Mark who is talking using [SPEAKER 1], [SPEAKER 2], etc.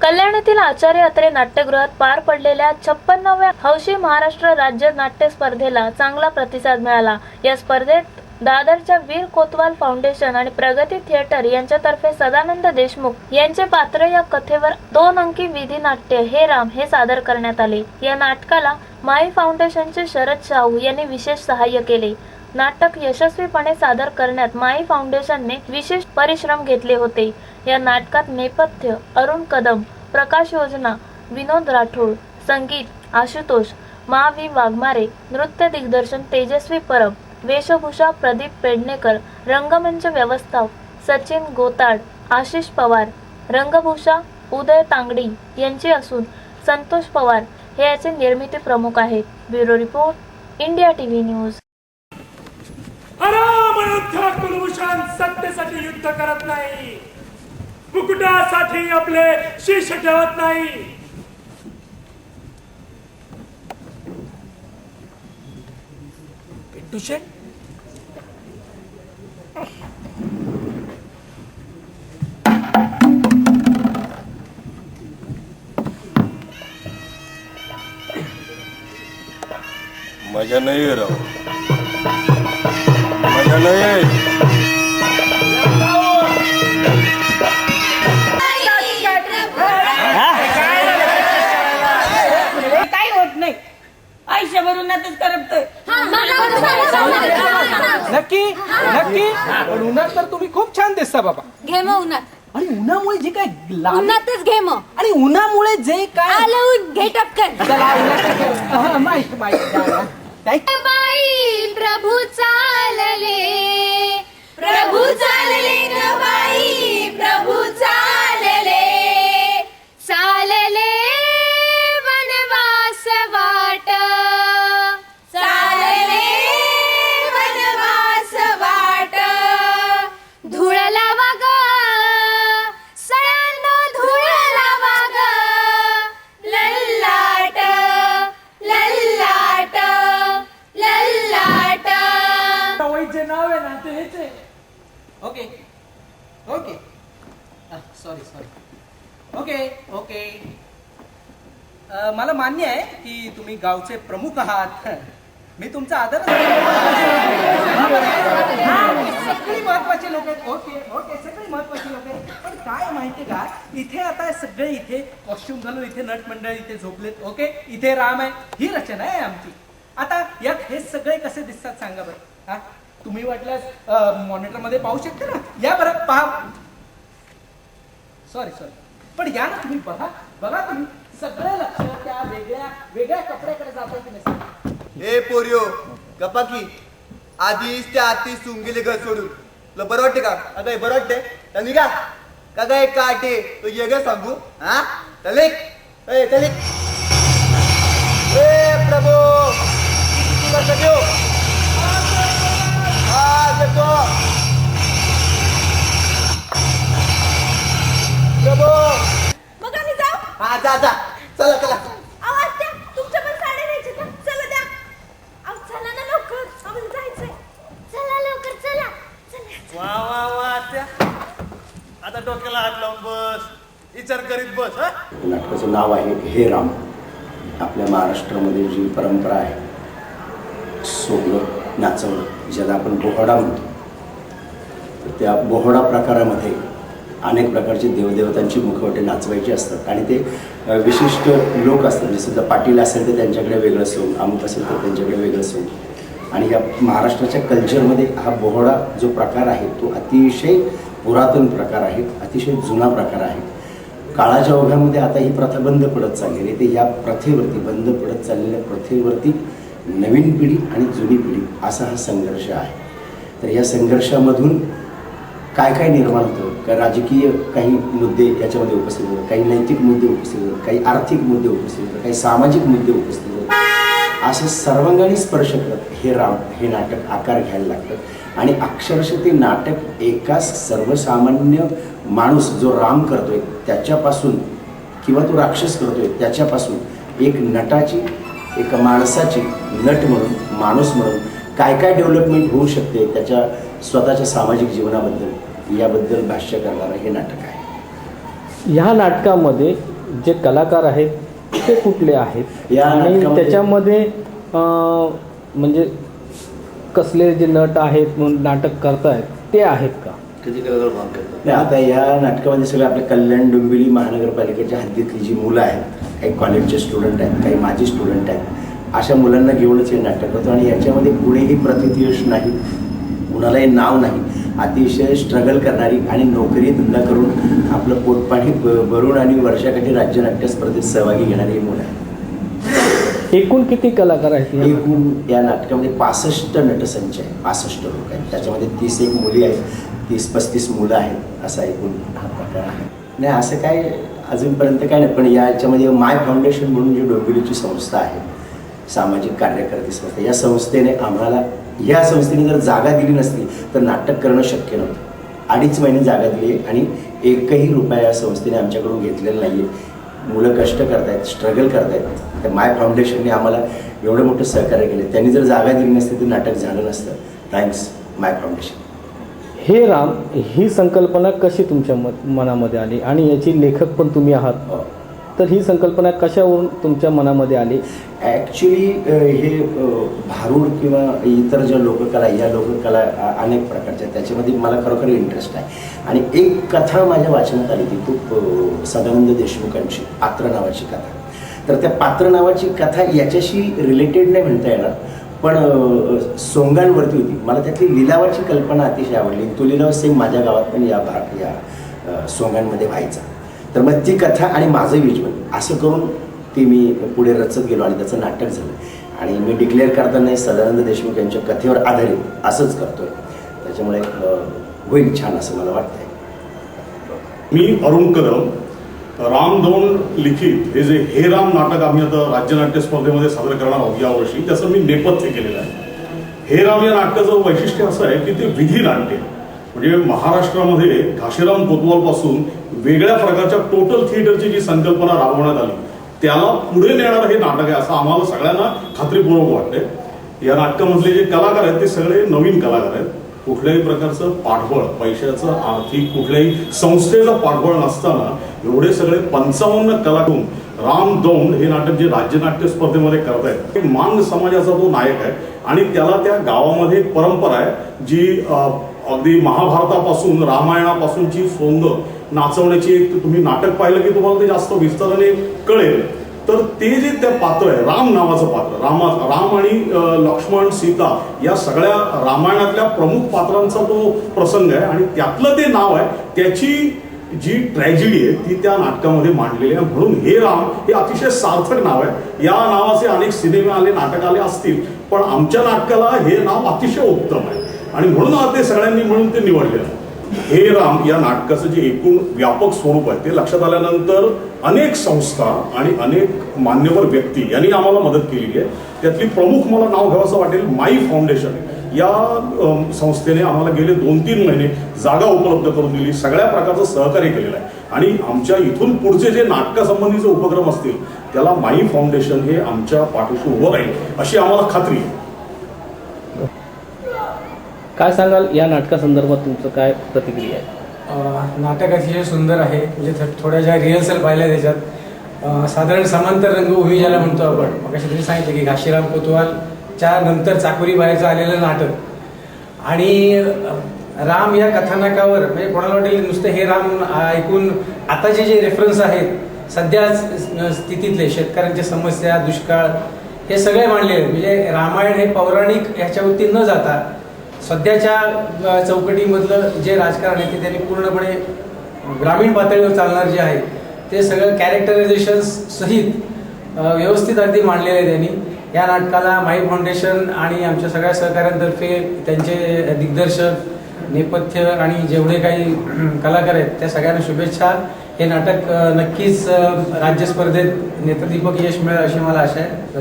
[SPEAKER 1] कल्याणातील आचार्य अत्रे नाट्यगृहात पार पडलेल्या छप्पन्नाव्या हौशी महाराष्ट्र राज्य नाट्य स्पर्धेला चांगला प्रतिसाद मिळाला. या स्पर्धेत दादरच्या वीर कोतवाल फाउंडेशन आणि प्रगती थिएटर यांच्यातर्फे सदानंद देशमुख यांचे पात्र या कथेवर दोन अंकी विधी नाट्य हे राम हे सादर करण्यात आले. या नाटकाला माई फाउंडेशनचे शरद शाहू यांनी विशेष सहाय्य केले. नाटक यशस्वीपणे सादर करण्यात माई फाउंडेशनने विशेष परिश्रम घेतले होते. या नाटकात नेपथ्य अरुण कदम प्रकाश योजना विनोद राठोड संगीत आशुतोष महावी वाघमारे नृत्य दिग्दर्शन तेजस्वी परब वेशभूषा प्रदीप पेडणेकर रंगमंच व्यवस्था सचिन गोताड आशिष पवार रंगभूषा उदय तांगडी यांचे असून संतोष पवार हे याचे निर्मिती प्रमुख आहेत. Bureau report India TV news.
[SPEAKER 2] Ayodhya Kulbhushan सत्तेसाठी युद्ध करत नाही. मुकुटासाठी आपले शीश ठेवत नाही.
[SPEAKER 3] मजा नाही राव.
[SPEAKER 4] काही होत नाही. आयुष्यभरून नातच करपतोय.
[SPEAKER 5] नक्की नक्की. पण उन्हात तर तुम्ही खूप छान दिसता बाबा.
[SPEAKER 6] घे मग उन्हात.
[SPEAKER 5] आणि उन्हामुळे जे काय लाल
[SPEAKER 6] उन्हातच घे मग.
[SPEAKER 5] आणि उन्हामुळे जे काय
[SPEAKER 6] आलं घे टपकन.
[SPEAKER 5] उन्हात- हा, माहीत.
[SPEAKER 6] बाई प्रभू चालले. प्रभू चालले.
[SPEAKER 2] नाव आहे ना ते हेच आहे.
[SPEAKER 5] Okay okay sorry sorry okay okay मला मान्य आहे की तुम्ही गावचे प्रमुख आहात. मी तुमचा आदर सगळी महत्वाची लोक आहेत. ओके ओके सगळी महत्वाची लोक आहेत. पण काय माहितीये का? इथे आता सगळे इथे कॉस्ट्युम घालून इथे नट मंडळ इथे झोपलेत. ओके इथे राम आहे. ही रचना आहे आमची. आता यात हे सगळे कसे दिसतात सांगा बरं. हा? तुम्ही वाटल्यास मॉनिटरमध्ये पाहू शकता ना? या बरं पहा. सॉरी सॉरी पण या ना तुम्ही बघा. बघा तुम्ही. सगळं लक्ष त्या वेगळ्या वेगळ्या कपड्याकडे जात की नाही?
[SPEAKER 7] ए पोरियो गप्पा की? आधीच त्या आती गेले घर सोडून. तुला बरं वाटते का? अगं हे बरं वाटते तर निघा. का काय काटे तो ये ग सांगू. हा? चले ए चले ए प्रभू. किती वर्ष घेऊ
[SPEAKER 4] मग आम्ही जाऊ?
[SPEAKER 7] हा जा जा. चला चला.
[SPEAKER 4] आवाज द्या तुमच्या पण साड्या द्यायच्या का? चला द्या. अहो चला ना लवकर. आम्हाला जायचंय. चला लवकर चला. चला.
[SPEAKER 2] वा वा वा त्या आता डोक्याला हात लावून बस. विचार करीत बस हा?
[SPEAKER 8] नाटकाचं नाव आहे हे राम. आपल्या महाराष्ट्रामध्ये जी परंपरा आहे सोहळं नाचवणं ज्याला आपण बोहडा म्हणतो. तर त्या बोहडा प्रकारामध्ये अनेक प्रकारचे देवदेवतांची मुखवटे नाचवायची असतात आणि ते विशिष्ट लोक असतात. जसं समजा पाटील असेल तर त्यांच्याकडे वेगळं सोंग अमुक असेल तर त्यांच्याकडे वेगळं सोंग. आणि या महाराष्ट्राच्या कल्चरमध्ये हा बोहडा जो प्रकार आहे तो अतिशय पुरातन प्रकार आहे अतिशय जुना प्रकार आहे. काळाच्या ओघ्यामध्ये आता ही प्रथा बंद पडत चाललेली आहे ते या प्रथेवरती बंद पडत चाललेल्या प्रथेवरती नवीन पिढी आणि जुनी पिढी असा हा संघर्ष आहे. तर या संघर्षामधून काय काय निर्माण होतं? का राजकीय काही मुद्दे याच्यामध्ये उपस्थित होतात काही नैतिक मुद्दे उपस्थित होतात काही आर्थिक मुद्दे उपस्थित होतात काही सामाजिक मुद्दे उपस्थित होतात असे सर्वांगाने स्पर्श करत हे राम हे नाटक आकार घ्यायला लागतं. आणि अक्षरशः ते नाटक एका सर्वसामान्य माणूस जो राम करतोय त्याच्यापासून किंवा तो राक्षस करतोय त्याच्यापासून एक नटाची एका माणसाची नट म्हणून माणूस म्हणून काय काय डेव्हलपमेंट होऊ शकते त्याच्या स्वतःच्या सामाजिक जीवनाबद्दल याबद्दल भाष्य करणारं हे नाटक आहे.
[SPEAKER 9] ह्या नाटकामध्ये जे कलाकार आहेत ते कुठले आहेत? आणि त्याच्यामध्ये म्हणजे कसले जे नट आहेत म्हणून नाटक करतायत ते आहेत का?
[SPEAKER 8] नाही आता या नाटकामध्ये सगळे आपल्या कल्याण डोंबिवली महानगरपालिकेच्या हद्दीतली जी मुलं आहेत काही कॉलेजचे स्टुडंट आहेत काही माझी स्टुडंट आहेत अशा मुलांना घेऊनच हे नाटक होतं आणि याच्यामध्ये कुणीही प्रतियश नाही कुणालाही नाव नाही. अतिशय स्ट्रगल करणारी आणि नोकरी धंदा करून आपलं पोटपाणी भरून आणि वर्षाकाठी राज्यनाट्य स्पर्धेत सहभागी घेणारी ही मुलं आहेत.
[SPEAKER 9] एकूण किती कलाकार आहेत
[SPEAKER 8] एकूण या नाटकामध्ये पासष्ट नटसंच आहे पासष्ट लोक आहेत. त्याच्यामध्ये तीस एक मुली आहेत. तीस पस्तीस मुलं आहेत असा एकूण हा प्रकार आहे. नाही असं काय अजूनपर्यंत काय नाही पण याच्यामध्ये माय फाउंडेशन म्हणून जी डोंबिवलीची संस्था आहे सामाजिक कार्यकर्ते संस्था या संस्थेने आम्हाला या संस्थेने जर जागा दिली नसती तर नाटक करणं शक्य नव्हतं. अडीच महिने जागा दिली आहे आणि एकही रुपया या संस्थेने आमच्याकडून घेतलेला नाही आहे मुलं कष्ट करतायत स्ट्रगल करतायत. तर माय फाउंडेशनने आम्हाला एवढं मोठं सहकार्य केलं. त्यांनी जर जागा दिली नसती तर नाटक झालं नसतं. Thanks my foundation.
[SPEAKER 9] हे राम ही संकल्पना कशी तुमच्या मनामध्ये आली? आणि याची लेखक पण तुम्ही आहात. तर ही संकल्पना कशावरून तुमच्या मनामध्ये आली?
[SPEAKER 8] ॲक्च्युली हे भारूड किंवा इतर ज्या लोककला या लोककला अनेक प्रकारच्या त्याच्यामध्ये मला खरोखर इंटरेस्ट आहे. आणि एक कथा माझ्या वाचनात आली ती खूप सदानंद देशमुखांची पात्र नावाची कथा. तर त्या पात्र नावाची कथा याच्याशी रिलेटेड नाही म्हणता येणार. पण सोंगांवरती होती. मला त्यातली लिलावाची कल्पना अतिशय आवडली. तो लिलाव सेम माझ्या गावात पण या भाग या सोंगांमध्ये व्हायचा. तर मग ती कथा आणि माझं विज्युअल असं करून ती मी पुढे रचत गेलो आणि त्याचं नाटक झालं. आणि मी डिक्लेअर करताना सदानंद देशमुख यांच्या कथेवर आधारित असंच करतोय. त्याच्यामुळे होईल छान असं मला वाटतंय.
[SPEAKER 10] मी अरुण कदम रामदौंड लिखित हे जे हे राम नाटक आम्ही आता राज्यनाट्य स्पर्धेमध्ये सादर करणार आहोत यावर्षी त्याचं मी नेपथ्य केलेलं आहे. हे राम या नाटकाचं वैशिष्ट्य असं आहे की ते विधी नाट्य म्हणजे महाराष्ट्रामध्ये घाशीराम कोतवाल पासून वेगळ्या प्रकारच्या टोटल थिएटरची जी संकल्पना राबवण्यात आली त्याला पुढे नेणारं हे नाटक आहे असं आम्हाला सगळ्यांना खात्रीपूर्वक वाटते या नाटकामधले जे कलाकार आहेत ते सगळे नवीन कलाकार आहेत. कुठल्याही प्रकारचं पाठबळ पैशाचं आर्थिक कुठल्याही संस्थेचं पाठबळ नसताना एवढे सगळे पंचावन्न कलाकून राम दौंड हे नाटक जे राज्यनाट्य स्पर्धेमध्ये करतायत ते मांग समाजाचा तो नायक आहे. आणि त्याला त्या गावामध्ये एक परंपरा आहे जी अगदी महाभारतापासून रामायणापासूनची सोंग नाचवण्याची एक तुम्ही नाटक पाहिलं की तुम्हाला ते जास्त विस्ताराने कळेल. तर ते जे त्या पात्र आहे राम नावाचं पात्र रामा राम आणि लक्ष्मण सीता या सगळ्या रामायणातल्या प्रमुख पात्रांचा तो प्रसंग आहे आणि त्यातलं ते नाव आहे त्याची जी ट्रॅजेडी आहे ती त्या नाटकामध्ये मांडलेली आहे. म्हणून हे राम हे अतिशय सार्थक नाव आहे. या नावाचे अनेक सिनेमे आले नाटक आले असतील पण आमच्या नाटकाला हे नाव अतिशय उत्तम आहे. आणि म्हणून ते सगळ्यांनी म्हणून ते निवडलेलं आहे. हे राम या नाटकाचं जे एकूण व्यापक स्वरूप आहे ते लक्षात आल्यानंतर अनेक संस्था आणि अनेक मान्यवर व्यक्ती यांनी आम्हाला मदत केलेली आहे. त्यातली प्रमुख मला नाव घ्यावंसं वाटेल माई फाउंडेशन. या संस्थेने आम्हाला गेले दोन तीन महिने जागा उपलब्ध करून दिली सगळ्या प्रकारचं सहकार्य केलेलं आहे. आणि आमच्या इथून पुढचे जे नाटकासंबंधीचे उपक्रम असतील त्याला माई फाउंडेशन हे आमच्या पाठीशी उभं राहील अशी आम्हाला खात्री आहे.
[SPEAKER 9] काय सांगाल या नाटकासंदर्भात तुमचं काय प्रतिक्रिया आहे?
[SPEAKER 11] नाटक अतिशय सुंदर आहे म्हणजे थो- थोड्या ज्या रिहर्सल पाहिल्या त्याच्यात साधारण समांतर रंगभूमी ज्याला म्हणतो आपण मग तुम्ही सांगितलं की घाशीराम च्या नंतर चाकोरी बाहेरचं आलेलं नाटक. आणि राम या कथानकावर म्हणजे कोणाला वाटेल नुसतं हे राम ऐकून आताचे जे रेफरन्स आहेत सध्या स्थितीतले शेतकऱ्यांच्या समस्या दुष्काळ हे सगळे मांडले आहेत. म्हणजे रामायण हे पौराणिक ह्याच्यावरती न जाता सध्याच्या चौकटीमधलं जे राजकारण आहे ते त्यांनी पूर्णपणे ग्रामीण पातळीवर चालणार जे आहे ते सगळं कॅरेक्टरायझेशन्स सहित व्यवस्थित अगदी मांडलेले आहे त्यांनी. या नाटकाला माई फाउंडेशन आणि आमच्या सगळ्या सहकाऱ्यांतर्फे त्यांचे दिग्दर्शक नेपथ्य आणि जेवढे काही कलाकार आहेत त्या सगळ्यांना शुभेच्छा. हे नाटक नक्कीच राज्य स्पर्धेत नेत्रदीपक यश मिळेल अशी मला आशा आहे.